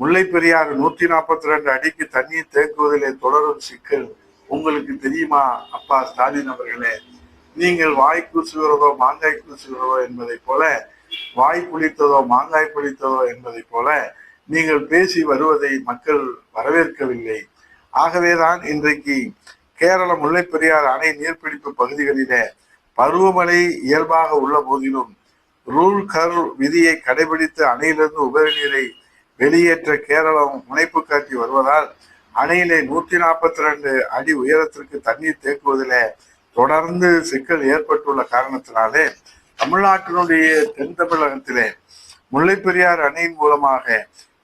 முல்லை பெரியாறு நூத்தி நாற்பத்தி ரெண்டு அடிக்கு தண்ணீர் தேக்குவதிலே தொடரும் சிக்கல் உங்களுக்கு தெரியுமா? அப்பா ஸ்டாலின் அவர்களே நீங்கள் வாய் கூசுகிறதோ மாங்காய் கூசுகிறதோ என்பதை போல வாய் புளித்ததோ மாங்காய் புளித்ததோ என்பதை போல நீங்கள் பேசி வருவதை மக்கள் வரவேற்கவில்லை. ஆகவேதான் இன்றைக்கு கேரள முல்லை பெரியாறு அணை நீர்பிடிப்பு பகுதிகளிலே பருவமழை இயல்பாக உள்ள போதிலும் ரூல் கர் விதியை கடைபிடித்து அணையிலிருந்து உபரி நீரை வெளியேற்ற கேரளம் முனைப்பு காட்டி வருவதால் அணையிலே நூத்தி நாற்பத்தி ரெண்டு அடி உயரத்திற்கு தண்ணீர் தேக்குவதிலே தொடர்ந்து சிக்கல் ஏற்பட்டுள்ள காரணத்தினாலே தமிழ்நாட்டினுடைய தென் தமிழகத்திலே முல்லைப்பெரியார் அணையின் மூலமாக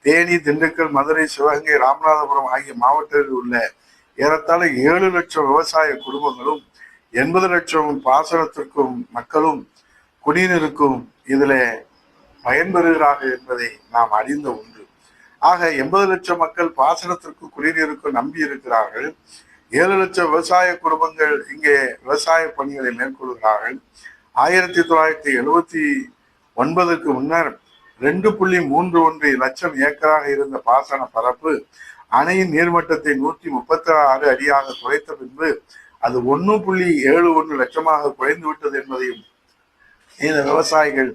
தேனி திண்டுக்கல் மதுரை சிவகங்கை ராமநாதபுரம் ஆகிய மாவட்டங்களில் உள்ள ஏறத்தாழ ஏழு லட்சம் விவசாய குடும்பங்களும் எண்பது லட்சம் பாசனத்திற்கும் மக்களும் குடிநீருக்கும் இதில் பயன்பெறுகிறார்கள் என்பதை நாம் அறிந்த உண்டு ஆக எண்பது லட்சம் மக்கள் பாசனத்திற்கு குடிநீருக்கும் நம்பி இருக்கிறார்கள். ஏழு லட்சம் விவசாய குடும்பங்கள் இங்கே விவசாய பணிகளை மேற்கொள்கிறார்கள். ஆயிரத்தி தொள்ளாயிரத்தி எழுபத்தி ஒன்பதுக்கு முன்னர் ரெண்டு புள்ளி மூன்று ஒன்று லட்சம் ஏக்கராக இருந்த பாசன பரப்பு அணையின் நீர்மட்டத்தை நூற்றி முப்பத்தி ஆறு அடியாக குறைத்த பின்பு அது ஒன்று புள்ளி ஏழு ஒன்று லட்சமாக குறைந்து விட்டது என்பதையும் இந்த விவசாயிகள்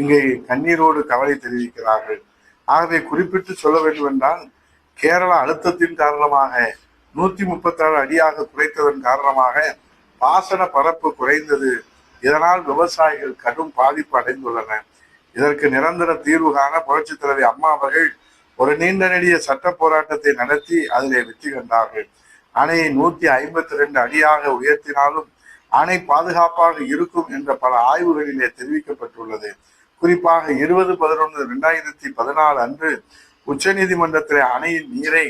இங்கே கண்ணீரோடு கவலை தெரிவிக்கிறார்கள். ஆகவே குறிப்பிட்டு சொல்ல வேண்டும் என்றால் கேரள அழுத்தத்தின் காரணமாக நூத்தி முப்பத்தி ஆறு அடியாக குறைத்ததன் காரணமாக பாசன பரப்பு குறைந்தது. இதனால் விவசாயிகள் கடும் பாதிப்பு அடைந்துள்ளனர் இதற்கு நிரந்தர தீர்வு காண புரட்சித் தலைவி அம்மா அவர்கள் ஒரு நீண்ட நெடிய சட்ட போராட்டத்தை நடத்தி அதிலே வெற்றி கண்டார்கள். அணையை நூத்தி ஐம்பத்தி ரெண்டு அடியாக உயர்த்தினாலும் அணை பாதுகாப்பாக இருக்கும் என்ற பல ஆய்வுகளிலே தெரிவிக்கப்பட்டுள்ளது. குறிப்பாக இருபது பதினொன்று ரெண்டாயிரத்தி பதினாலு அன்று உச்ச நீதிமன்றத்தில் அணையின் நீரை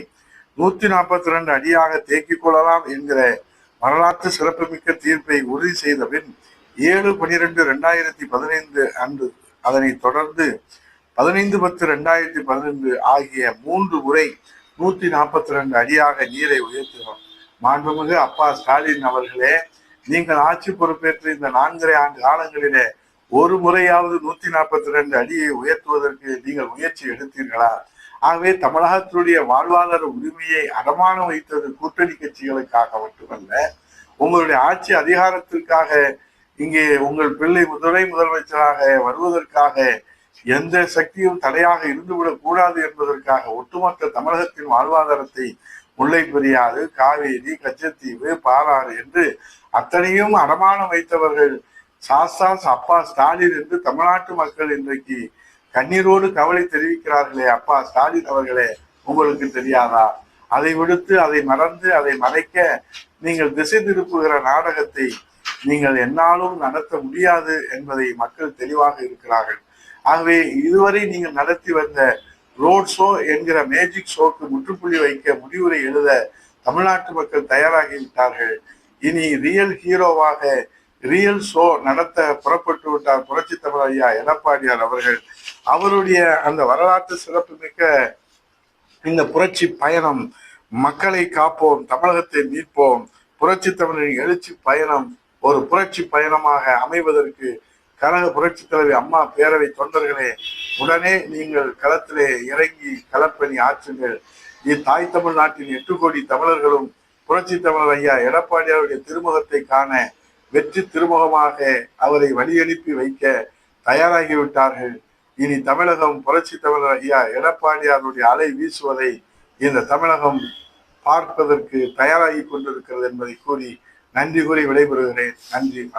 நூத்தி நாற்பத்தி ரெண்டு அடியாக தேக்கிக் கொள்ளலாம் என்கிற வரலாற்று சிறப்புமிக்க தீர்ப்பை உறுதி செய்த பின் ஏழு பனிரெண்டு ரெண்டாயிரத்தி பதினைந்து அன்று அதனைத் தொடர்ந்து பதினைந்து பத்து ரெண்டாயிரத்தி பதினைந்து ஆகிய மூன்று முறை நூத்தி நாற்பத்தி ரெண்டு அடியாக நீரை உயர்த்தினோம். மாண்புமிகு அப்பா ஸ்டாலின் அவர்களே நீங்கள் ஆட்சி பொறுப்பேற்று இந்த நான்கரை ஆண்டு காலங்களிலே ஒரு முறையாவது நூத்தி நாற்பத்தி ரெண்டு அடியை உயர்த்துவதற்கு நீங்கள் முயற்சி எடுத்தீர்களா? ஆகவே தமிழகத்தினுடைய வாழ்வாதார உரிமையை அடமானம் வைத்தது கூட்டணி கட்சிகளுக்காக மட்டுமல்ல உங்களுடைய ஆட்சி அதிகாரத்திற்காக இங்கே உங்கள் பிள்ளை முதலை முதலமைச்சராக வருவதற்காக எந்த சக்தியும் தடையாக இருந்துவிடக் கூடாது என்பதற்காக ஒட்டுமொத்த தமிழகத்தின் வாழ்வாதாரத்தை முல்லை பெரியாறு காவேரி கச்சத்தீவு பாலாறு என்று அத்தனையும் அடமானம் வைத்தவர்கள் சாஸ்தாஸ் அப்பா ஸ்டாலின் என்று தமிழ்நாட்டு மக்கள் இன்றைக்கு கண்ணீரோடு கவலை தெரிவிக்கிறார்களே அப்பா ஸ்டாலின் அவர்களே உங்களுக்கு தெரியாதா? அதை விடுத்து அதை மறந்து அதை மறைக்க நீங்கள் திசை திருப்புகிற நாடகத்தை நீங்கள் என்னாலும் நடத்த முடியாது என்பதை மக்கள் தெளிவாக இருக்கிறார்கள். ஆகவே இதுவரை நீங்கள் நடத்தி வந்த ரோட் ஷோ என்கிற மேஜிக் ஷோக்கு முற்றுப்புள்ளி வைக்க முடிவுரை எழுத தமிழ்நாட்டு மக்கள் தயாராகிவிட்டார்கள். இனி ரியல் ஹீரோவாக ரியல் ஷோ நடத்த புறப்பட்டு விட்டார் புரட்சி தமிழ் ஐயா எடப்பாடியார் அவர்கள். அவருடைய அந்த வரலாற்று சிறப்புமிக்க இந்த புரட்சி பயணம் மக்களை காப்போம் தமிழகத்தை மீட்போம் புரட்சி தமிழரின் எழுச்சி பயணம் ஒரு புரட்சி பயணமாக அமைவதற்கு கழக புரட்சி தலைவி அம்மா பேரவை தொண்டர்களே உடனே நீங்கள் களத்திலே இறங்கி களப்பணி ஆற்றுங்கள். இத்தாய் தமிழ்நாட்டின் எட்டு கோடி தமிழர்களும் புரட்சி தமிழர் ஐயா எடப்பாடியாருடைய திருமுகத்தை காண வெற்றி திருமுகமாக அவரை வழியனுப்பி வைக்க தயாராகிவிட்டார்கள். இனி தமிழகம் புரட்சி தமிழர் ஐயா எடப்பாடியாருடைய அலை வீசுவதை இந்த தமிழகம் பார்ப்பதற்கு தயாராகி கொண்டிருக்கிறது என்பதை கூறி நன்றி கூறி விடைபெறுகிறேன். நன்றி.